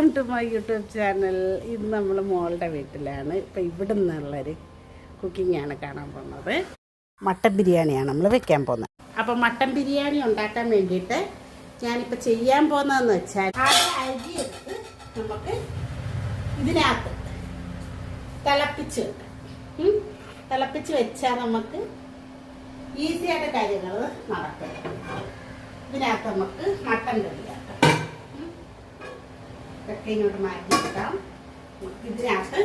Welcome to my YouTube channel. ഇന്ന് നമ്മൾ മോളുടെ വീട്ടിലാണ്. ഇപ്പം ഇവിടെ നിന്നുള്ളൊരു കുക്കിംഗ് ആണ് കാണാൻ പോകുന്നത്. മട്ടൻ ബിരിയാണിയാണ് നമ്മൾ വെക്കാൻ പോകുന്നത്. അപ്പം മട്ടൻ ബിരിയാണി ഉണ്ടാക്കാൻ വേണ്ടിയിട്ട് ഞാനിപ്പോൾ ചെയ്യാൻ പോകുന്നതെന്ന് വെച്ചാൽ അരി എടുത്ത് നമുക്ക് ഇതിനകത്ത് തിളപ്പിച്ച്? തിളപ്പിച്ച് വെച്ചാൽ നമുക്ക് ഈസിയായിട്ട് കാര്യങ്ങൾ നടക്കും. ഇതിനകത്ത് നമുക്ക് മട്ടൻ ഉം? ഇതൊക്കെ ഇങ്ങോട്ട് മാറ്റിയിട്ടാം ഇതിനകത്ത്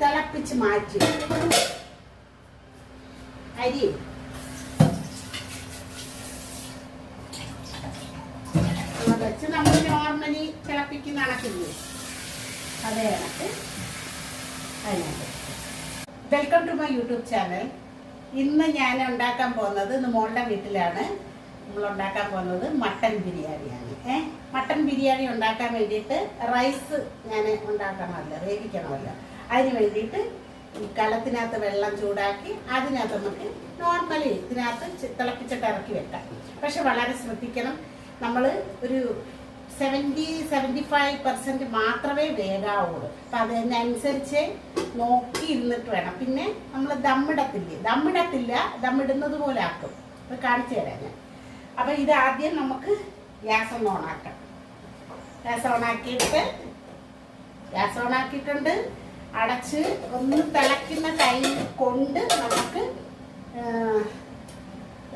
തിളപ്പിച്ച് മാറ്റി വെക്കാം. അരി. വെച്ച് നമ്മൾ നോർമലി തിളപ്പിക്കുന്ന അണക്കില്ലേ അതേ കണക്ക് അതിനകത്ത്. Welcome to my YouTube channel ഇന്ന് ഞാൻ ഉണ്ടാക്കാൻ പോകുന്നത് ഇന്ന് മോളുടെ വീട്ടിലാണ്. നമ്മൾ ഉണ്ടാക്കാൻ പോകുന്നത് മട്ടൻ ബിരിയാണിയാണ്. ഏ? മട്ടൻ ബിരിയാണി ഉണ്ടാക്കാൻ വേണ്ടിയിട്ട് റൈസ് ഞാൻ ഉണ്ടാക്കണമല്ലോ വേവിക്കണമല്ലോ. അതിന് വേണ്ടിയിട്ട് കലത്തിനകത്ത് വെള്ളം ചൂടാക്കി അതിനകത്ത് നമുക്ക് നോർമലി ഇതിനകത്ത് തിളപ്പിച്ചിട്ട് ഇറക്കി വെക്കാം. പക്ഷെ വളരെ ശ്രദ്ധിക്കണം നമ്മൾ ഒരു സെവന്റി സെവന്റി ഫൈവ് പെർസെന്റ് മാത്രമേ വേകാവുള്ളൂ. അപ്പം അതിനനുസരിച്ച് നോക്കി ഇരുന്നിട്ട് വേണം. പിന്നെ നമ്മൾ ദമ്മിടത്തില്ലേ ദമ്മിടത്തില്ല ദമ്മിടുന്നത് പോലെ ആക്കും. അത് കാണിച്ചു തരാം ഞാൻ. അപ്പം ഇതാദ്യം നമുക്ക് ഗ്യാസ് ഒന്ന് ഓണാക്കാം ഗ്യാസ് ഓണാക്കിയിട്ട് ഗ്യാസ് ഓണാക്കിയിട്ടുണ്ട് അടച്ച് ഒന്ന് തിളയ്ക്കുന്ന ടൈം കൊണ്ട് നമുക്ക്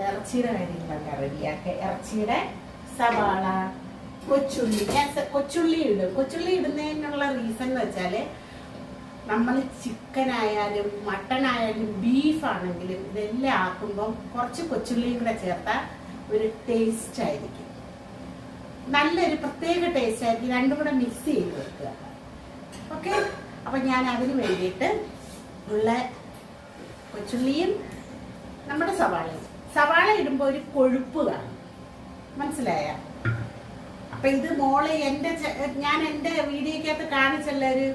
ഇറച്ചിയുടെ കാര്യങ്ങളൊക്കെ റെഡിയാക്കുക ഇറച്ചിയുടെ സവാള കൊച്ചുള്ളി. ഞാൻ സ- കൊച്ചുള്ളി ഇടും. കൊച്ചുള്ളി ഇടുന്നതിനുള്ള റീസൺ എന്ന് വെച്ചാൽ നമ്മൾ ചിക്കൻ ആയാലും മട്ടൺ ആയാലും ബീഫ് ആണെങ്കിലും ഇതെല്ലാം ആക്കുമ്പം കുറച്ച് കൊച്ചുള്ളിയും കൂടെ ചേർത്താൽ ഒരു ടേസ്റ്റ് ആയിരിക്കും. നല്ലൊരു പ്രത്യേക ടേസ്റ്റ് ആയിരിക്കും. രണ്ടും കൂടെ മിക്സ് ചെയ്ത് വെക്കുക. ഓക്കെ അപ്പം ഞാൻ അതിന് വേണ്ടിയിട്ട് ഉള്ള കൊച്ചുള്ളിയും നമ്മുടെ സവാളയും. സവാള ഇടുമ്പോൾ ഒരു കൊഴുപ്പ് കാണും. മനസ്സിലായ? അപ്പൊ ഇത് മോളെ എന്റെ ചെ- ഞാൻ എന്റെ വീഡിയോക്കകത്ത് കാണിച്ചുള്ള ഒരു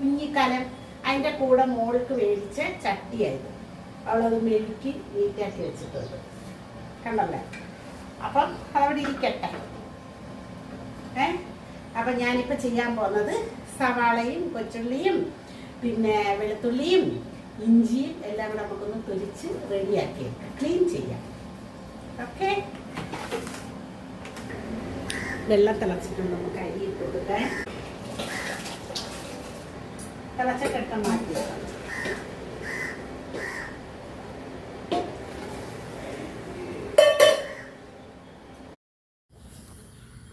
കുഞ്ഞിക്കലം അതിന്റെ കൂടെ മോൾക്ക് മേടിച്ച ചട്ടിയായത്. അവളത് മെഴുക്കി നീറ്റാക്കി വെച്ചിട്ടുണ്ട്. കണ്ടല്ലേ? അപ്പം അതവിടെ ഇരിക്കട്ടെ. ഏ? അപ്പം ഞാനിപ്പോൾ ചെയ്യാൻ പോകുന്നത് സവാളയും കൊച്ചുള്ളിയും പിന്നെ വെളുത്തുള്ളിയും ഇഞ്ചിയും എല്ലാം കൂടെ നമുക്കൊന്ന് തൊലിച്ച് റെഡിയാക്കി ക്ലീൻ ചെയ്യാം. ഓക്കെ? വെള്ളം തിളച്ചിട്ടുണ്ട്. നമുക്ക് അരി ഇട്ട് കൊടുക്കാൻ തിളച്ചിട്ട് മാറ്റി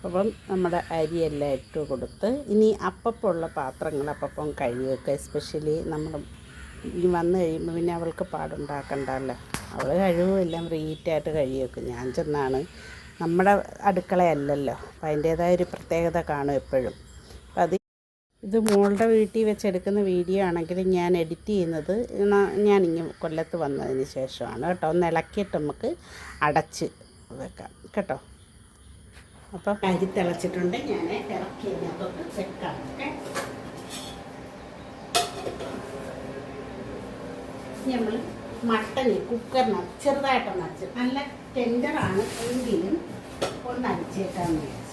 അപ്പം നമ്മുടെ അരിയെല്ലാം ഇട്ട് കൊടുത്ത് ഇനി അപ്പപ്പുള്ള പാത്രങ്ങൾ അപ്പപ്പം കഴുകി എസ്പെഷ്യലി നമ്മൾ ഇനി വന്നു കഴിയുമ്പോൾ പിന്നെ അവൾക്ക് പാടുണ്ടാക്കണ്ടല്ലോ. അവൾ കഴിവും എല്ലാം റീറ്റായിട്ട് കഴുകി വെക്കും ഞാൻ ചെന്നാണ് നമ്മുടെ അടുക്കളയല്ലല്ലോ അപ്പം അതിന്റേതായ ഒരു പ്രത്യേകത കാണും എപ്പോഴും. അപ്പം അത് ഇത് മോളുടെ വീട്ടിൽ വെച്ചെടുക്കുന്ന വീഡിയോ ആണെങ്കിൽ ഞാൻ എഡിറ്റ് ചെയ്യുന്നത് ഞാൻ ഞാനിങ്ങ് കൊല്ലത്ത് വന്നതിന് ശേഷമാണ്. കേട്ടോ ഒന്ന് ഇളക്കിയിട്ട് നമുക്ക് അടച്ച് വെക്കാം. കേട്ടോ? അപ്പോൾ അരി തിളച്ചിട്ടുണ്ട്. ഞാൻ ഇറക്കി അതിനകത്തോട്ട് വെക്കാം ഓക്കെ നമ്മൾ മട്ടന് കുക്കറിനകത്ത് ചെറുതായിട്ടൊന്ന് അടിച്ച് നല്ല ടെൻഡറാണ് എങ്കിലും ഒന്ന് അടിച്ചേക്കാന്ന് വിചാരിച്ചു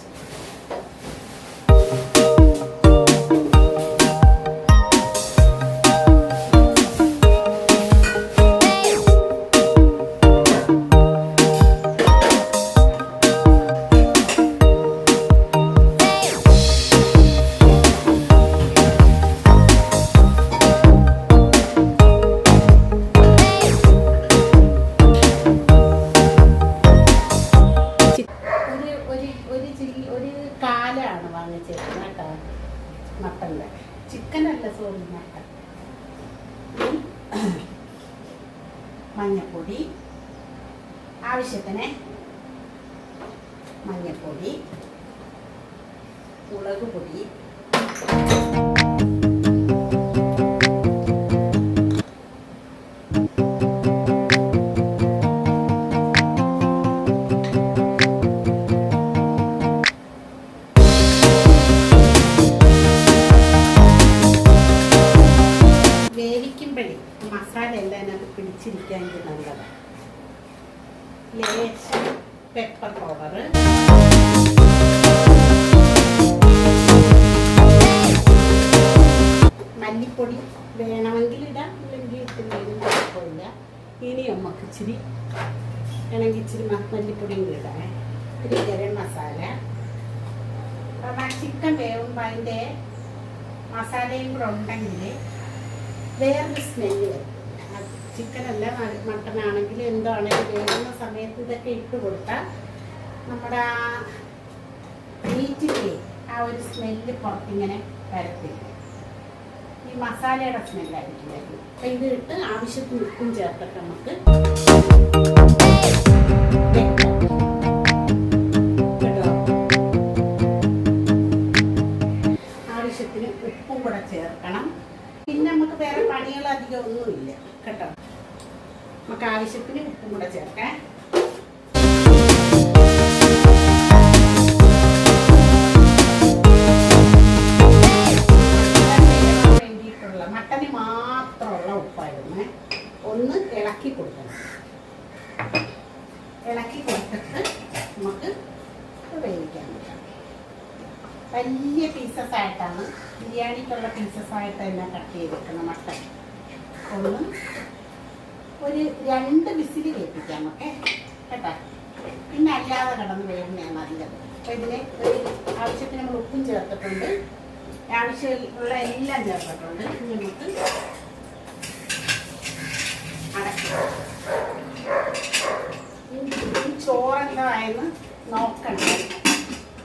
വേറൊരു സ്മെല്ല് വരും. ചിക്കനല്ല മട്ടൺ ആണെങ്കിലും എന്താണെങ്കിലും വേറുന്ന സമയത്ത് ഇതൊക്കെ ഇട്ട് കൊടുത്താൽ നമ്മുടെ ആ മീറ്റിന്റെ ആ ഒരു സ്മെല്ല് പുറത്തിങ്ങനെ വരത്തില്ല. ഈ മസാലയുടെ സ്മെല്ലായിരിക്കും അപ്പം ഇത് ഇട്ട് ആവശ്യത്തിന് ഉപ്പും ചേർത്തിട്ട് നമുക്ക് ആവശ്യത്തിന് ഉപ്പും കൂടെ ചേർക്കണം. പിന്നെ നമുക്ക് വേറെ പണികൾ അധികം ഒന്നുമില്ല. കേട്ടോ? നമുക്ക് ആവശ്യത്തിന് ഉപ്പും കൂടെ ചേർക്കാം. ഒന്ന് ഇളക്കി ഇളക്കി കൊടുത്തിട്ട് നമുക്ക് വേവിക്കാൻ പറ്റാം വലിയ പീസസ് ആയിട്ടാണ് ബിരിയാണിക്കുള്ള പീസസ് ആയിട്ട് തന്നെ കട്ട് ചെയ്തിരിക്കണം മട്ടൺ ഒന്ന് ഒരു രണ്ട് വിസിൽ കേൾപ്പിക്കാം ഓക്കെ കേട്ടോ? പിന്നെ അല്ലാതെ കിടന്ന് വേദനയാണ് നല്ലത് അപ്പോൾ ഇതിന് ഒരു ആവശ്യത്തിന് നമ്മൾ ഉപ്പും ചേർത്തിട്ടുണ്ട്. ആവശ്യമുള്ള എല്ലാം ചേർത്തിട്ടുണ്ട്. ഇനി നമുക്ക് അടക്കാം ചോറെന്തായെന്ന് നോക്കണം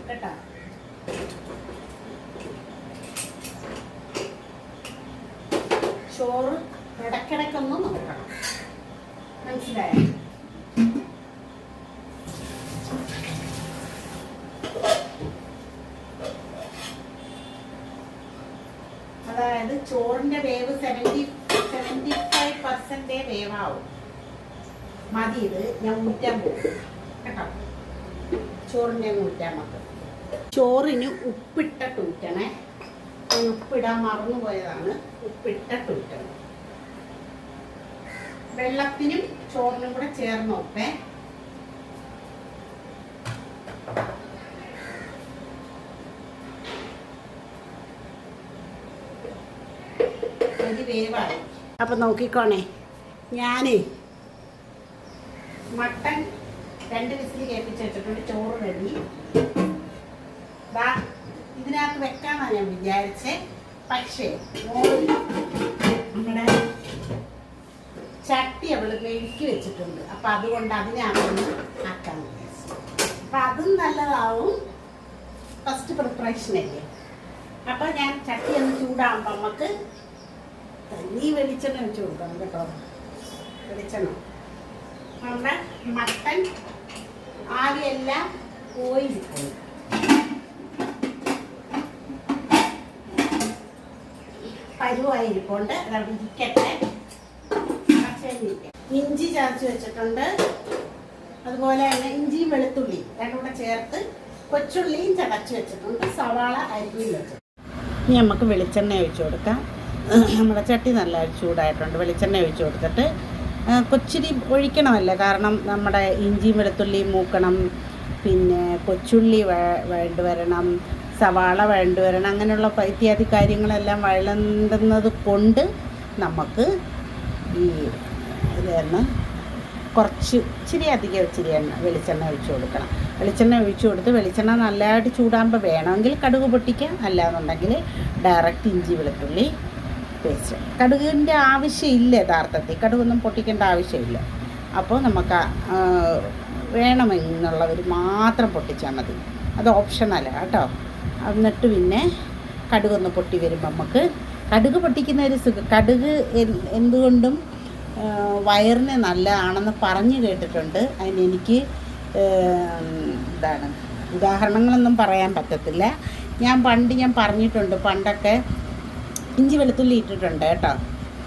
കേട്ടോ ചോറ് ഇടയ്ക്കിടയ്ക്കൊന്ന് നോക്കണം മനസ്സിലായോ അതായത് ചോറിന്റെ വേവ് സെവന്റി സെവന്റി ഫൈവ് പെർസെന്റേ വേവാവും ഇത് ഞാൻ ഊറ്റാൻ പോകും. കേട്ടോ? ചോറിന്റെ ഊറ്റാൻ ചോറിന് ഉപ്പിട്ടിട്ട് ഊറ്റണേ ഞാൻ ഉപ്പിടാൻ മറന്നുപോയതാണ്. ഉപ്പിട്ടിട്ട് ഊറ്റണം വെള്ളത്തിനും ചോറിനും കൂടെ ചേർന്ന് ഒപ്പേ അപ്പൊ നോക്കിക്കോണേ. ഞാനേ മട്ടൻ രണ്ട് വിസിൽ കേൾപ്പിച്ച് വെച്ചിട്ടുണ്ട് ചോറ് റെഡി ഇതിനകത്ത് വെക്കാമെന്നാണ് ഞാൻ വിചാരിച്ചേ. പക്ഷേ നമ്മുടെ ചട്ടി അവൾ മെഴുക്കി വെച്ചിട്ടുണ്ട്. അപ്പൊ അതുകൊണ്ട് അതിനകത്തൊന്ന് ആക്കാൻ അപ്പൊ അതും നല്ലതാവും. ഫസ്റ്റ് പ്രിപ്പറേഷൻ അല്ലേ? അപ്പൊ ഞാൻ ചട്ടി ഒന്ന് ചൂടാകുമ്പോ നമുക്ക് തനി വെളിച്ചെണ്ണ വെച്ച് കൊടുക്കണം കേട്ടോ. വെളിച്ചെണ്ണ. നമ്മുടെ മട്ടൻ ആവിയെല്ലാം പോയി പരുവായിരിക്കൊണ്ട് ഇരിക്കട്ടെ. ഇഞ്ചി ചതച്ച് വെച്ചിട്ടുണ്ട്. അതുപോലെ തന്നെ ഇഞ്ചിയും വെളുത്തുള്ളി രണ്ടും കൂടെ ചേർത്ത് കൊച്ചുള്ളിയും ചതച്ച് വെച്ചിട്ടുണ്ട്. സവാള അരിഞ്ഞും ഇനി നമുക്ക് വെളിച്ചെണ്ണ ഒഴിച്ചു കൊടുക്കാം. നമ്മുടെ ചട്ടി നല്ല ചൂടായിട്ടുണ്ട്. വെളിച്ചെണ്ണ ഒഴിച്ചു കൊടുത്തിട്ട് കൊച്ചിരി ഒഴിക്കണമല്ലോ. കാരണം നമ്മുടെ ഇഞ്ചിയും വെളുത്തുള്ളിയും മൂക്കണം. പിന്നെ കൊച്ചുള്ളി വേണ്ടി വരണം. സവാള വേണ്ടി വരണം. അങ്ങനെയുള്ള ഇത്യാദി കാര്യങ്ങളെല്ലാം വഴലുന്നത് കൊണ്ട് നമുക്ക് ഈ ഇതെന്ന് കുറച്ച് ഇച്ചിരി അധികം ഇച്ചിരി എണ്ണ വെളിച്ചെണ്ണ ഒഴിച്ചു കൊടുക്കണം. വെളിച്ചെണ്ണ ഒഴിച്ചു കൊടുത്ത് വെളിച്ചെണ്ണ നല്ലതായിട്ട് ചൂടാകുമ്പോൾ വേണമെങ്കിൽ കടുക് പൊട്ടിക്കാം. അല്ലാന്നുണ്ടെങ്കിൽ ഡയറക്റ്റ് ഇഞ്ചി വെളുത്തുള്ളി പേസ്റ്റ് കടുകിന്റെ ആവശ്യമില്ല യഥാർത്ഥത്തിൽ. കടുകൊന്നും പൊട്ടിക്കേണ്ട ആവശ്യമില്ല. അപ്പോൾ നമുക്ക് വേണമെന്നുള്ളവർ മാത്രം പൊട്ടിച്ചാൽ മതി. അത് ഓപ്ഷനല്ല കേട്ടോ. എന്നിട്ട് പിന്നെ കടുകൊന്ന് പൊട്ടി വരുമ്പോൾ നമുക്ക് കടുക് പൊട്ടിക്കുന്ന ഒരു സുഖം കടുക് എന്തുകൊണ്ടും വയറിന് നല്ലതാണെന്ന് പറഞ്ഞു കേട്ടിട്ടുണ്ട്. അതിന് എനിക്ക് ഏം, എന്താണ് ഉദാഹരണങ്ങളൊന്നും പറയാൻ പറ്റത്തില്ല. ഞാൻ പണ്ട് ഞാൻ പറഞ്ഞിട്ടുണ്ട് പണ്ടൊക്കെ ഇഞ്ചി വെളുത്തുള്ളി ഇട്ടിട്ടുണ്ട് കേട്ടോ.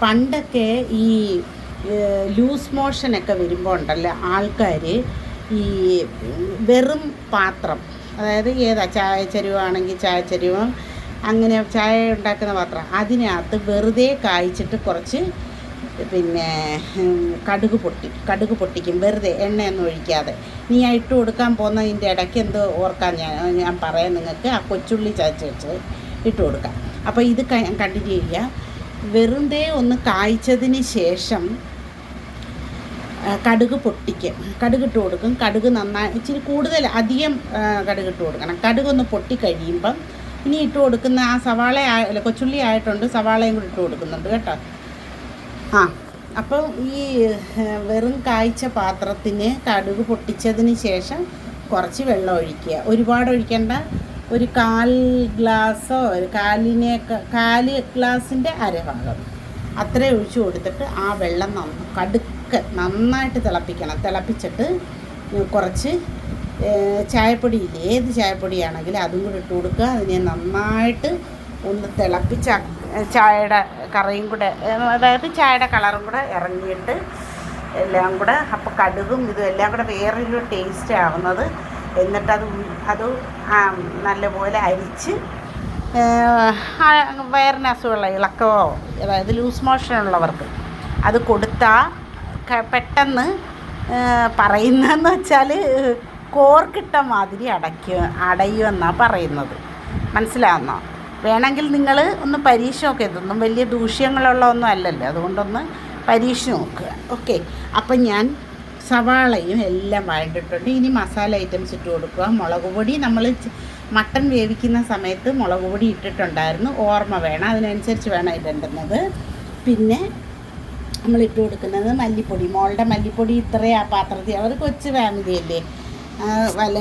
പണ്ടൊക്കെ ഈ ലൂസ് മോഷനൊക്കെ വരുമ്പോൾ ഉണ്ടല്ലോ ആൾക്കാർ ഈ വെറും പാത്രം അതായത് ഏതാ ചായ ചരുവാണെങ്കിൽ ചായ ചരുവം അങ്ങനെ ചായ ഉണ്ടാക്കുന്ന പാത്രം അതിനകത്ത് വെറുതെ കായ്ച്ചിട്ട് കുറച്ച് പിന്നെ കടുക് പൊട്ടി കടുക് പൊട്ടിക്കും വെറുതെ എണ്ണയൊന്നും ഒഴിക്കാതെ. നീ ആ ഇട്ട് കൊടുക്കാൻ പോകുന്നതിന്റെ ഇടയ്ക്ക് എന്ത് ഓർക്കാൻ ഞാൻ ഞാൻ പറയാം നിങ്ങൾക്ക് ആ കൊച്ചുള്ളി ചതച്ച് വെച്ച് ഇട്ട് കൊടുക്കാം. അപ്പോൾ ഇത് കണ്ടിന്യൂ ചെയ്യുക. വെറുതെ ഒന്ന് കായ്ച്ചതിന് ശേഷം കടുക് പൊട്ടിക്കും. കടുക് ഇട്ട് കൊടുക്കും. കടുക് നന്നായി ഇച്ചിരി കൂടുതൽ അധികം കടുകിട്ട് കൊടുക്കണം. കടുക് ഒന്ന് പൊട്ടി കഴിയുമ്പം ഇനി ഇട്ട് കൊടുക്കുന്ന ആ സവാള അല്ല കൊച്ചുള്ളി ആയിട്ടുണ്ട്. സവാളയും കൂടി ഇട്ട് കൊടുക്കുന്നുണ്ട് കേട്ടോ. ആ അപ്പം ഈ വെറും കായ്ച്ച പാത്രത്തിന് കടുക് പൊട്ടിച്ചതിന് ശേഷം കുറച്ച് വെള്ളം ഒഴിക്കുക. ഒരുപാട് ഒഴിക്കേണ്ട. ഒരു കാൽ ഗ്ലാസ്സോ ഒരു കാലിനെ കാൽ ഗ്ലാസിന്റെ അരഭാഗം. അത്രയും ഒഴിച്ചു കൊടുത്തിട്ട് ആ വെള്ളം നന്ന കടുക്ക് നന്നായിട്ട് തിളപ്പിക്കണം. തിളപ്പിച്ചിട്ട് കുറച്ച് ചായപ്പൊടി ഏത് ചായപ്പൊടിയാണെങ്കിലും അതും കൂടി ഇട്ട് കൊടുക്കുക. അതിനെ നന്നായിട്ട് ഒന്ന് തിളപ്പിച്ച ചായയുടെ കറിയും കൂടെ അതായത് ചായയുടെ കളറും കൂടെ ഇറങ്ങിയിട്ട് എല്ലാം കൂടെ അപ്പോൾ കടുകും ഇതും എല്ലാം കൂടെ വേറൊരു ടേസ്റ്റ് ആവുന്നത് എന്നിട്ടത് അത് നല്ലപോലെ അരിച്ച് വയറിന് അസുഖമുള്ള ഇളക്കമോ അതായത് ലൂസ് മോഷൻ ഉള്ളവർക്ക് അത് കൊടുത്താൽ പെട്ടെന്ന് പറയുന്നതെന്ന് വെച്ചാൽ കോർക്കിട്ട മാതിരി അടയ്ക്കുക അടയുമെന്നാണ് പറയുന്നത്. മനസ്സിലാകുന്നോ വേണമെങ്കിൽ നിങ്ങൾ ഒന്ന് പരീക്ഷ നോക്കുക ഇതൊന്നും വലിയ ദൂഷ്യങ്ങളുള്ള ഒന്നും അല്ലല്ലോ. അതുകൊണ്ടൊന്ന് പരീക്ഷ നോക്കുക ഓക്കെ. അപ്പം ഞാൻ സവാളയും എല്ലാം വഴണ്ടിട്ടുണ്ട്. ഇനി മസാല ഐറ്റംസ് ഇട്ട് കൊടുക്കുക. മുളക് പൊടി നമ്മൾ മട്ടൺ വേവിക്കുന്ന സമയത്ത് മുളക് പൊടി ഇട്ടിട്ടുണ്ടായിരുന്നു. ഓർമ്മ വേണം. അതിനനുസരിച്ച് വേണം ഇടേണ്ടുന്നത് പിന്നെ നമ്മൾ ഇട്ട് കൊടുക്കുന്നത് മല്ലിപ്പൊടി. മോളുടെ മല്ലിപ്പൊടി ഇത്രയും ആ പാത്രത്തിൽ. അവർ കൊച്ചു ഫാമിലി അല്ലേ. ആ, വല്ല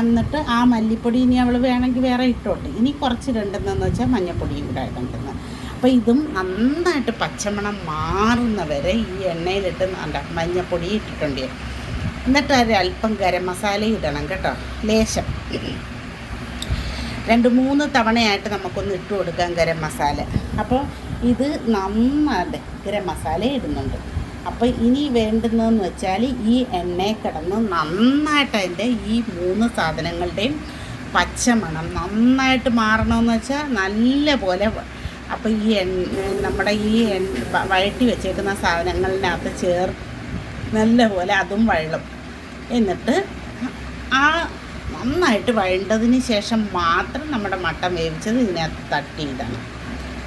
എന്നിട്ട് ആ മല്ലിപ്പൊടി ഇനി അവൾ വേണമെങ്കിൽ വേറെ ഇട്ടോട്ടെ. ഇനി കുറച്ച് ഇടേണ്ടതെന്ന് വെച്ചാൽ മഞ്ഞപ്പൊടിയും കൂടെ ഇടേണ്ടത്. അപ്പോൾ ഇതും നന്നായിട്ട് പച്ചമണം മാറുന്ന വരെ ഈ എണ്ണയിലിട്ട് മഞ്ഞപ്പൊടി ഇട്ടിട്ടുണ്ട്. എന്നിട്ട് അതിൽ അല്പം ഗരം മസാല ഇടണം കേട്ടോ ലേശം. രണ്ട് മൂന്ന് തവണയായിട്ട് നമുക്കൊന്ന് ഇട്ട് കൊടുക്കാം ഗരം മസാല. അപ്പോൾ ഇത് നന്നായിട്ട് ഗരം മസാല ഇടുന്നുണ്ട്. അപ്പോൾ ഇനി വേണ്ടുന്നതെന്ന് വെച്ചാൽ ഈ എണ്ണയെ കിടന്ന് നന്നായിട്ട് അതിന്റെ ഈ മൂന്ന് സാധനങ്ങളുടെയും പച്ചമണം നന്നായിട്ട് മാറണമെന്ന് വെച്ചാൽ നല്ല പോലെ അപ്പോൾ ഈ നമ്മുടെ ഈ വഴട്ടി വെച്ചേക്കുന്ന സാധനങ്ങളിനകത്ത് ചേർ നല്ലപോലെ അതും വഴളും. എന്നിട്ട് ആ നന്നായിട്ട് വഴണ്ടതിന് ശേഷം മാത്രം നമ്മുടെ മട്ടൻ വേവിച്ചത് ഇതിനകത്ത് തട്ടിയിടണം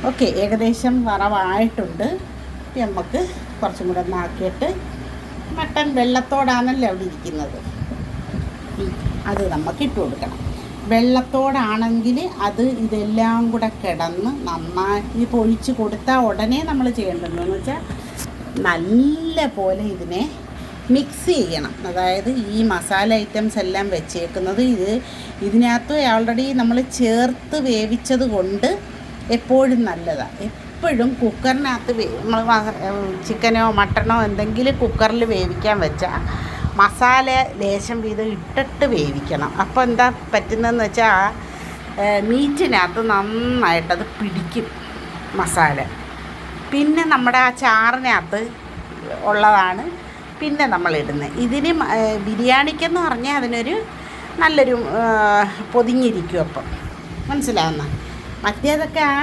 ഓക്കെ ഏകദേശം വറവായിട്ടുണ്ട്. നമുക്ക് കുറച്ചും കൂടെ ഒന്നാക്കിയിട്ട് മട്ടൻ വെള്ളത്തോടാണല്ലോ അവിടെ ഇരിക്കുന്നത്. അത് നമുക്ക് ഇട്ട് കൊടുക്കണം. വെള്ളത്തോടാണെങ്കിൽ അത് ഇതെല്ലാം കൂടെ കിടന്ന് നന്നായി ഇത് ഒഴിച്ച് കൊടുത്താൽ ഉടനെ നമ്മൾ ചെയ്യേണ്ടതെന്ന് വെച്ചാൽ നല്ല പോലെ ഇതിനെ മിക്സ് ചെയ്യണം. അതായത് ഈ മസാല ഐറ്റംസ് എല്ലാം വെച്ചേക്കുന്നത് ഇത് ഇതിനകത്ത് ഓൾറെഡി നമ്മൾ ചേർത്ത് വേവിച്ചത് കൊണ്ട് എപ്പോഴും നല്ലതാണ് എപ്പോഴും കുക്കറിനകത്ത് നമ്മൾ ചിക്കനോ മട്ടണോ എന്തെങ്കിലും കുക്കറിൽ വേവിക്കാൻ വെച്ചാൽ മസാല ലേശം വീതം ഇട്ടിട്ട് വേവിക്കണം. അപ്പോൾ എന്താ പറ്റുന്നതെന്ന് വെച്ചാൽ മീറ്റിനകത്ത് നന്നായിട്ടത് പിടിക്കും മസാല. പിന്നെ നമ്മുടെ ആ ചാറിനകത്ത് ഉള്ളതാണ് പിന്നെ നമ്മൾ ഇടുന്നത് ഇതിന് ബിരിയാണിക്കെന്ന് പറഞ്ഞാൽ അതിനൊരു നല്ലൊരു പൊതിഞ്ഞിരിക്കും അപ്പം. മനസ്സിലാവുന്ന? മറ്റേതൊക്കെ ആ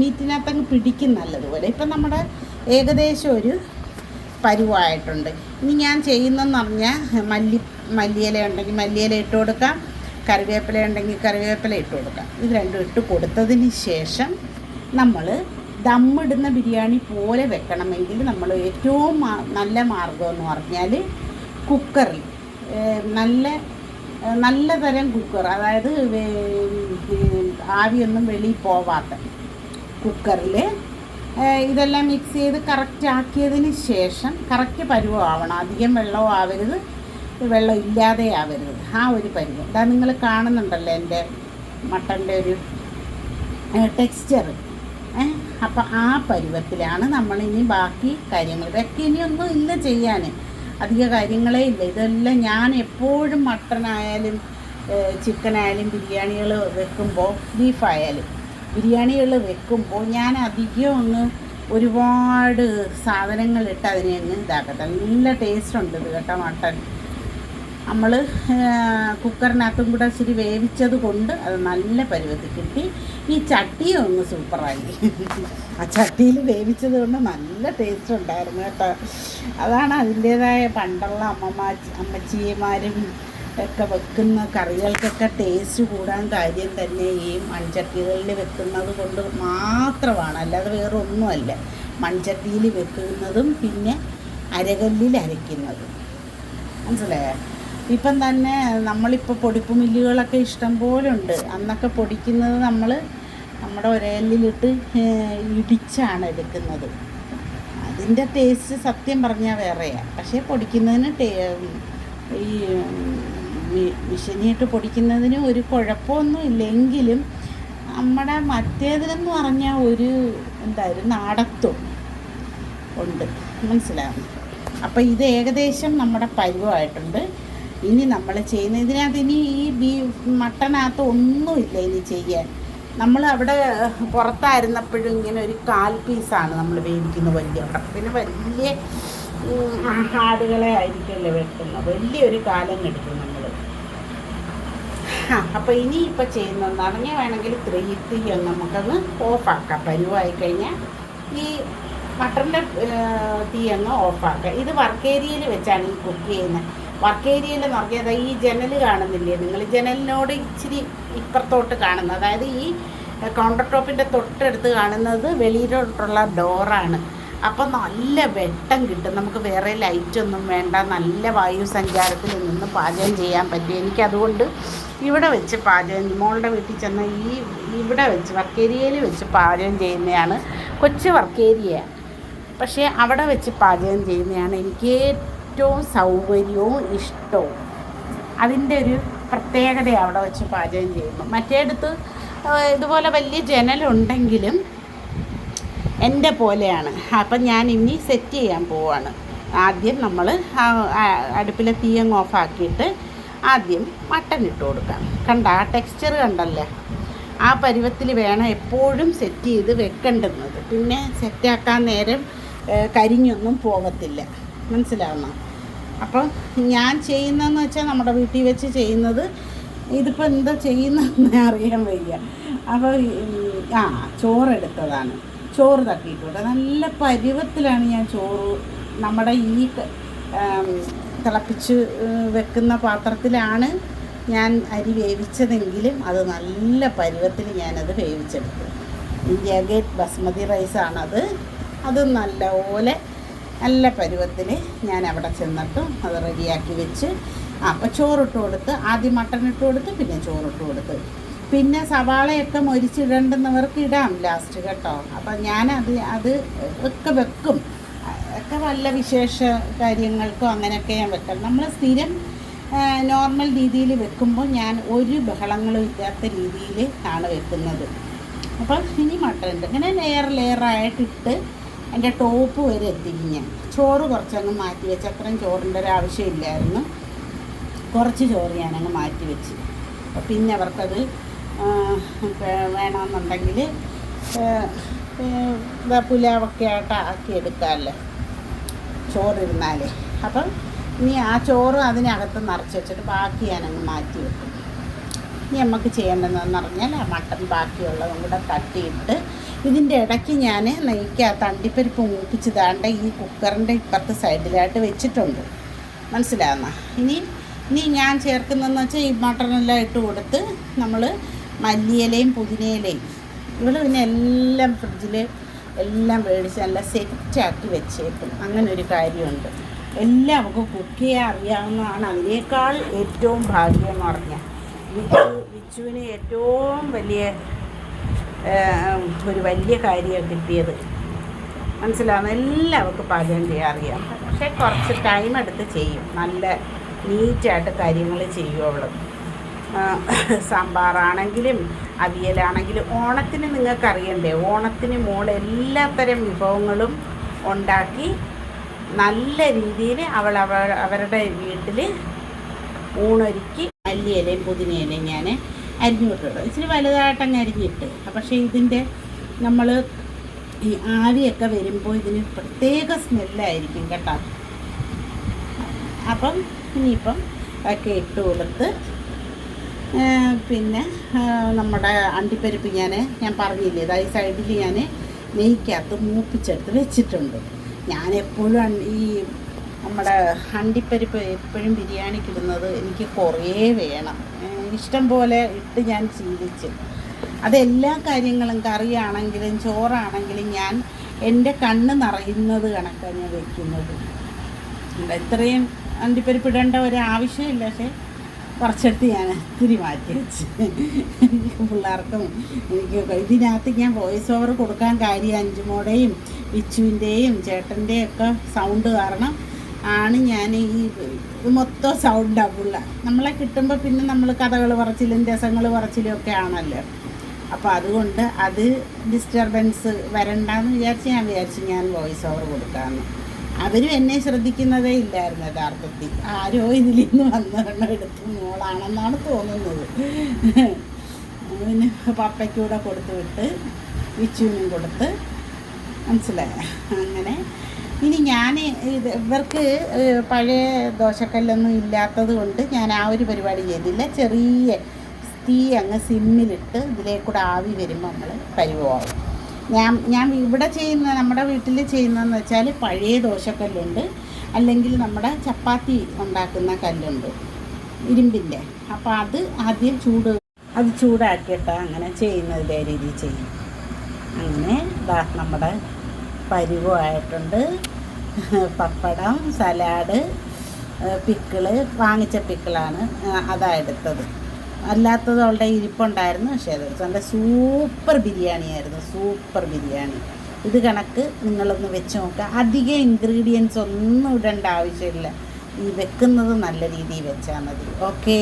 മീറ്റിനകത്തങ്ങ് പിടിക്കും നല്ലതുപോലെ. ഇപ്പം നമ്മുടെ ഏകദേശം ഒരു പരുവായിട്ടുണ്ട്. ഇനി ഞാൻ ചെയ്യുന്നതെന്ന് പറഞ്ഞാൽ മല്ലി മല്ലിയില ഉണ്ടെങ്കിൽ മല്ലിയില ഇട്ട് കൊടുക്കാം. കറിവേപ്പില ഉണ്ടെങ്കിൽ കറിവേപ്പില ഇട്ട് കൊടുക്കാം. ഇത് രണ്ടും ഇട്ട് കൊടുത്തതിന് ശേഷം നമ്മൾ ദമ്മിടുന്ന ബിരിയാണി പോലെ വെക്കണമെങ്കിൽ നമ്മൾ ഏറ്റവും നല്ല മാർഗം എന്ന് പറഞ്ഞാൽ കുക്കറിൽ നല്ല നല്ല തരം കുക്കർ അതായത് ആവിയൊന്നും വെളിയിൽ പോവാത്ത കുക്കറിൽ ഇതെല്ലാം മിക്സ് ചെയ്ത് കറക്റ്റ് ആക്കിയതിന് ശേഷം കറക്റ്റ് പരുവമാവണം അധികം വെള്ളവും ആവരുത്. വെള്ളം ഇല്ലാതെ ആവരുത്. ആ ഒരു പരുവം. ഇതാ നിങ്ങൾ കാണുന്നുണ്ടല്ലോ എന്റെ മട്ടന്റെ ഒരു ടെക്സ്ചർ അപ്പം ആ പരുവത്തിലാണ് നമ്മളിനി ബാക്കി കാര്യങ്ങൾ. ഇതൊക്കെ ഇനിയൊന്നും ഇല്ല ചെയ്യാൻ അധിക കാര്യങ്ങളേ ഇല്ല. ഇതെല്ലാം ഞാൻ എപ്പോഴും മട്ടനായാലും ചിക്കനായാലും ബിരിയാണികൾ വെക്കുമ്പോൾ ബീഫായാലും ബിരിയാണികൾ വെക്കുമ്പോൾ ഞാൻ അധികം ഒന്ന് ഒരുപാട് സാധനങ്ങൾ ഇട്ട് അതിനെ അങ്ങ് ഇതാക്കട്ടെ. നല്ല ടേസ്റ്റ് ഉണ്ട് ഇത് കേട്ടോ മട്ടൻ. നമ്മൾ കുക്കറിനകത്തും കൂടെ ഇച്ചിരി വേവിച്ചത് കൊണ്ട് അത് നല്ല പരുവത്തിൽ കിട്ടി. ഈ ചട്ടിയും ഒന്ന് സൂപ്പറായി. ആ ചട്ടിയിൽ വേവിച്ചത് കൊണ്ട് നല്ല ടേസ്റ്റ് ഉണ്ടായിരുന്നു കേട്ടോ. അതാണ് അതിന്റേതായ പണ്ടുള്ള അമ്മമാ അമ്മച്ചിമാരും ഒക്കെ വെക്കുന്ന കറികൾക്കൊക്കെ ടേസ്റ്റ് കൂടാൻ കാര്യം തന്നെ ഈ മൺചട്ടികളിൽ വെക്കുന്നത് കൊണ്ട് മാത്രമാണ്. അല്ലാതെ വേറെ ഒന്നുമല്ല. മൺചട്ടിയിൽ വെക്കുന്നതും പിന്നെ അരകല്ലിൽ അരയ്ക്കുന്നതും. മനസ്സിലായോ? ഇപ്പം തന്നെ നമ്മളിപ്പോൾ പൊടിപ്പ് മില്ലുകളൊക്കെ ഇഷ്ടം പോലെ ഉണ്ട്. അന്നൊക്കെ പൊടിക്കുന്നത് നമ്മൾ നമ്മുടെ ഒരലിലിട്ട് ഇടിച്ചാണ് എടുക്കുന്നത്. അതിന്റെ ടേസ്റ്റ് സത്യം പറഞ്ഞാൽ വേറെയാണ് പക്ഷേ പൊടിക്കുന്നതിന് ടേ ഈ മിഷനിയിട്ട് പൊടിക്കുന്നതിന് ഒരു കുഴപ്പമൊന്നും ഇല്ലെങ്കിലും നമ്മുടെ മറ്റേതിലെന്ന് പറഞ്ഞാൽ ഒരു എന്താ ഒരു നാടത്വം ഉണ്ട്. മനസ്സിലാവും അപ്പോൾ ഇത് ഏകദേശം നമ്മുടെ പരുവമായിട്ടുണ്ട്. ഇനി നമ്മൾ ചെയ്യുന്ന ഇതിനകത്ത് ഇനി ഈ ബീ മട്ടനകത്ത് ഒന്നുമില്ല ഇനി ചെയ്യാൻ. നമ്മൾ അവിടെ പുറത്തായിരുന്നപ്പോഴും ഇങ്ങനെ ഒരു കാൽ പീസാണ് നമ്മൾ വേവിക്കുന്നത് വലിയ അവിടെ. പിന്നെ വലിയ ആടുകളെ ആയിരിക്കുമല്ലോ വെക്കുന്നത് വലിയൊരു കാലം ആ അപ്പോൾ ഇനി ഇപ്പോൾ ചെയ്യുന്നതെന്നാണെങ്കിൽ വേണമെങ്കിൽ ത്രീ തീ ഒന്ന് നമുക്കൊന്ന് ഓഫാക്കാം പരുവായി കഴിഞ്ഞാൽ ഈ മട്ടറിന്റെ തീ അങ്ങ് ഓഫാക്കുക ഇത് വർക്ക് ഏരിയയിൽ വെച്ചാണ് ഈ കുക്ക് ചെയ്യുന്നത് വർക്ക് ഏരിയയിൽ എന്ന് പറഞ്ഞാൽ ഈ ജനൽ കാണുന്നില്ലേ? നിങ്ങൾ ജനലിനോട് ഇച്ചിരി ഇപ്പുറത്തോട്ട് കാണുന്നത് അതായത് ഈ കൗണ്ടർ ടോപ്പിന്റെ തൊട്ടടുത്ത് കാണുന്നത് വെളിയിലോട്ടുള്ള ഡോറാണ് അപ്പം നല്ല വെട്ടം കിട്ടും. നമുക്ക് വേറെ ലൈറ്റൊന്നും വേണ്ട. നല്ല വായു സഞ്ചാരത്തിൽ നിന്ന് പാചകം ചെയ്യാൻ പറ്റും. എനിക്കതുകൊണ്ട് ഇവിടെ വെച്ച് പാചകം മോളുടെ വീട്ടിൽ ചെന്ന് ഈ ഇവിടെ വെച്ച് വർക്കേരിയയിൽ വെച്ച് പാചകം ചെയ്യുന്നതാണ് കൊച്ചു വർക്കേരിയ. പക്ഷേ അവിടെ വെച്ച് പാചകം ചെയ്യുന്നതാണ് എനിക്ക് ഏറ്റവും സൗകര്യവും ഇഷ്ടവും. അതിന്റെ ഒരു പ്രത്യേകത അവിടെ വെച്ച് പാചകം ചെയ്യുമ്പോൾ മറ്റേടത്ത് ഇതുപോലെ വലിയ ജനലുണ്ടെങ്കിലും എന്റെ പോലെയാണ്. അപ്പം ഞാൻ ഇനി സെറ്റ് ചെയ്യാൻ പോവാണ്. ആദ്യം നമ്മൾ അടുപ്പിലെ തീയങ്ങ് ഓഫാക്കിയിട്ട് ആദ്യം മട്ടൻ ഇട്ട് കൊടുക്കാം. കണ്ട ആ ടെക്സ്ചർ കണ്ടല്ലേ? ആ പരുവത്തിൽ വേണം എപ്പോഴും സെറ്റ് ചെയ്ത് വെക്കേണ്ടുന്നത്. പിന്നെ സെറ്റാക്കാൻ നേരം കരിഞ്ഞൊന്നും പോകത്തില്ല മനസ്സിലാവണം അപ്പം ഞാൻ ചെയ്യുന്നതെന്ന് വെച്ചാൽ നമ്മുടെ വീട്ടിൽ വെച്ച് ചെയ്യുന്നത് ഇതിപ്പോൾ എന്താ ചെയ്യുന്നതെന്ന് അറിയാൻ വയ്യ. അപ്പോൾ ആ ചോറെടുത്തതാണ് ചോറ് തട്ടിയിട്ടുണ്ട് നല്ല പരുവത്തിലാണ് ഞാൻ ചോറ് നമ്മുടെ ഈ തിളപ്പിച്ച് വെക്കുന്ന പാത്രത്തിലാണ് ഞാൻ അരി വേവിച്ചതെങ്കിലും അത് നല്ല പരുവത്തിൽ ഞാനത് വേവിച്ചെടുത്തു. ഇന്ത്യ ഗേറ്റ് ബസ്മതി റൈസാണത്. അത് നല്ലപോലെ നല്ല പരുവത്തിൽ ഞാൻ അവിടെ ചെന്നിട്ടും അത് റെഡിയാക്കി വെച്ച്. അപ്പം ചോറിട്ട് കൊടുത്ത് ആദ്യം മട്ടൺ ഇട്ട് കൊടുത്ത് പിന്നെ ചോറിട്ട് കൊടുത്ത്. പിന്നെ സവാളയൊക്കെ മൊരിച്ചിടേണ്ടുന്നവർക്ക് ഇടാം ലാസ്റ്റ് കേട്ടോ. അപ്പം ഞാനത് അത് ഒക്കെ വെക്കും. ഒക്കെ വല്ല വിശേഷ കാര്യങ്ങൾക്കും അങ്ങനെയൊക്കെ ഞാൻ വെക്കാം നമ്മൾ സ്ഥിരം നോർമൽ രീതിയിൽ വെക്കുമ്പോൾ ഞാൻ ഒരു ബഹളങ്ങളും ഇല്ലാത്ത രീതിയിൽ ആണ് വെക്കുന്നത്. അപ്പം ഇനി മട്ടൺ ഇങ്ങനെ ലെയർ ലെയറായിട്ടിട്ട് എന്റെ ടോപ്പ് വരെ എത്തിക്കും ഞാൻ. ചോറ് കുറച്ചങ്ങ് മാറ്റി വെച്ച്. അത്രയും ചോറിന്റെ ഒരു ആവശ്യമില്ലായിരുന്നു കുറച്ച് ചോറ് ഞാനങ്ങ് മാറ്റി വെച്ച്. പിന്നെ അവർക്കത് വേണമെന്നുണ്ടെങ്കിൽ പുലാവൊക്കെ ആയിട്ട് ആക്കി എടുക്കാമല്ലേ ചോറിരുന്നാലേ. അപ്പം ഇനി ആ ചോറ് അതിനകത്ത് നിറച്ച് വെച്ചിട്ട് ബാക്കി ഞാനങ്ങ് മാറ്റി വെക്കും. ഇനി നമുക്ക് ചെയ്യേണ്ടതെന്ന് പറഞ്ഞാൽ ആ മട്ടൺ ബാക്കിയുള്ളതും കൂടെ തട്ടിയിട്ട് ഇതിന്റെ ഇടയ്ക്ക് ഞാൻ നെയ്ക്ക് ആ തണ്ടിപ്പരിപ്പ് മൂപ്പിച്ച് താണ്ട ഈ കുക്കറിന്റെ ഇപ്പുറത്ത് സൈഡിലായിട്ട് വെച്ചിട്ടുണ്ട്. മനസ്സിലാകുന്ന ഇനി ഇനി ഞാൻ ചേർക്കുന്നതെന്ന് വെച്ചാൽ ഈ മട്ടണെല്ലാം ഇട്ട് കൊടുത്ത് നമ്മൾ മല്ലിയിലയും പുതിനയിലയും. ഇവൾ പിന്നെ എല്ലാം ഫ്രിഡ്ജിൽ എല്ലാം മേടിച്ച് നല്ല സെറ്റാക്കി വെച്ചേക്കും. അങ്ങനെ ഒരു കാര്യമുണ്ട്. എല്ലാം എല്ലാവർക്കും കുക്ക് ചെയ്യാൻ അറിയാവുന്നതാണ്. അതിനേക്കാൾ ഏറ്റവും ഭാഗ്യം എന്ന് പറഞ്ഞാൽ. വിച്ചുവിന് ഏറ്റവും വലിയ ഒരു വലിയ കാര്യമാണ് കിട്ടിയത്. മനസ്സിലാവുന്ന എല്ലാവർക്കും പാചകം ചെയ്യാൻ അറിയാം. പക്ഷേ കുറച്ച് ടൈം എടുത്ത് ചെയ്യും. നല്ല നീറ്റായിട്ട് കാര്യങ്ങൾ ചെയ്യും അവൾ സാമ്പാറാണെങ്കിലും അവിയലാണെങ്കിലും ഓണത്തിന് നിങ്ങൾക്ക് അറിയണ്ടേ ഓണത്തിന് മോൾ എല്ലാത്തരം വിഭവങ്ങളും ഉണ്ടാക്കി നല്ല രീതിയിൽ അവൾ അവ അവരുടെ വീട്ടിൽ ഊണൊരുക്കി മല്ലിയിലയും പുതിനയിലയും ഞാൻ അരിഞ്ഞിട്ടിടും ഇച്ചിരി വലുതായിട്ടങ്ങ് അരിഞ്ഞിട്ട്. പക്ഷേ ഇതിന്റെ നമ്മൾ ഈ ആവിയൊക്കെ വരുമ്പോൾ ഇതിന് പ്രത്യേക സ്മെല്ലായിരിക്കും കേട്ടോ. അപ്പം ഇനിയിപ്പം ഒക്കെ ഇട്ട് കൊടുത്ത് പിന്നെ നമ്മുടെ അണ്ടിപ്പരിപ്പ് ഞാൻ ഞാൻ പറഞ്ഞില്ലേ അതായത് സൈഡിൽ ഞാൻ നെയ്ക്കകത്ത് മൂപ്പിച്ചെടുത്ത് വെച്ചിട്ടുണ്ട്. ഞാൻ എപ്പോഴും ഈ നമ്മുടെ അണ്ടിപ്പരിപ്പ് എപ്പോഴും ബിരിയാണിക്ക് ഇടുന്നത് എനിക്ക് കുറേ വേണം. ഇഷ്ടം പോലെ ഇട്ട് ഞാൻ ശീലിച്ച്. അതെല്ലാ കാര്യങ്ങളും കറിയാണെങ്കിലും ചോറാണെങ്കിലും ഞാൻ എന്റെ കണ്ണ് നിറയുന്നത് കണക്കാണ് ഞാൻ വെക്കുന്നത്. ഇവിടെ ഇത്രയും അണ്ടിപ്പരിപ്പ് ഇടേണ്ട ഒരു ആവശ്യമില്ല പക്ഷേ കുറച്ചെടുത്ത് ഞാൻ ഒത്തിരി മാറ്റി വെച്ച്. എനിക്ക് പിള്ളേർക്കും എനിക്ക് ഇതിനകത്ത് ഞാൻ വോയിസ് ഓവർ കൊടുക്കാൻ കാര്യം അഞ്ചുമോടെയും വിച്ചുവിന്റെയും ചേട്ടന്റെയും ഒക്കെ സൗണ്ട് കാരണം ആണ് ഞാൻ ഈ മൊത്തം സൗണ്ടാണ് പിള്ള. നമ്മളെ കിട്ടുമ്പോൾ പിന്നെ നമ്മൾ കഥകൾ പറച്ചിലും രസങ്ങൾ പറച്ചിലും ഒക്കെ ആണല്ലോ. അപ്പോൾ അതുകൊണ്ട് അത് ഡിസ്റ്റർബൻസ് വരണ്ടെന്ന് വിചാരിച്ച് ഞാൻ വിചാരിച്ചു ഞാൻ വോയിസ് ഓവർ കൊടുക്കാമെന്ന് അവരും എന്നെ ശ്രദ്ധിക്കുന്നതേ ഇല്ലായിരുന്നു യഥാർത്ഥത്തിൽ. ആരോ ഇതിൽ നിന്ന് വന്നതെണ്ണം എടുത്ത് മോളാണെന്നാണ് തോന്നുന്നത്. പിന്നെ പപ്പയ്ക്കൂടെ കൊടുത്തു വിട്ട് വിച്ചുവിനും കൊടുത്ത്. മനസ്സിലായ? അങ്ങനെ. ഇനി ഞാൻ ഇത് ഇവർക്ക് പഴയ ദോശക്കല്ലൊന്നും ഇല്ലാത്തത് കൊണ്ട് ഞാൻ ആ ഒരു പരിപാടി ചെയ്തില്ല. ചെറിയ തീ അങ്ങ് സിമ്മിലിട്ട് ഇതിലേക്കൂടെ ആവി വരുമ്പോൾ നമ്മൾ പരിവാകും ഞാൻ ഞാൻ ഇവിടെ ചെയ്യുന്ന നമ്മുടെ വീട്ടിൽ ചെയ്യുന്നതെന്ന് വെച്ചാൽ പഴയ ദോശക്കല്ലുണ്ട്. അല്ലെങ്കിൽ നമ്മുടെ ചപ്പാത്തി ഉണ്ടാക്കുന്ന കല്ലുണ്ട്. ഇരുമ്പിന്റെ അപ്പോൾ അത് ആദ്യം ചൂട് അത് ചൂടാക്കിയിട്ട് അങ്ങനെ ചെയ്യുന്നത് ഇതേ രീതിയിൽ ചെയ്യും. അങ്ങനെ നമ്മുടെ പരിവുമായിട്ടുണ്ട് പപ്പടം സലാഡ് പിക്കിൾ വാങ്ങിച്ച പിക്കിളാണ് അതാ എടുത്തത്. അല്ലാത്തത് ഇരിപ്പുണ്ടായിരുന്നു. പക്ഷേ അത് നല്ല സൂപ്പർ ബിരിയാണിയായിരുന്നു സൂപ്പർ ബിരിയാണി. ഇത് കണക്ക് നിങ്ങളൊന്ന് വെച്ച് നോക്കുക അധികം ഇൻഗ്രീഡിയൻസ് ഒന്നും ഇടേണ്ട ആവശ്യമില്ല. ഈ വെക്കുന്നത് നല്ല രീതിയിൽ വെച്ചാൽ മതി. ഓക്കേ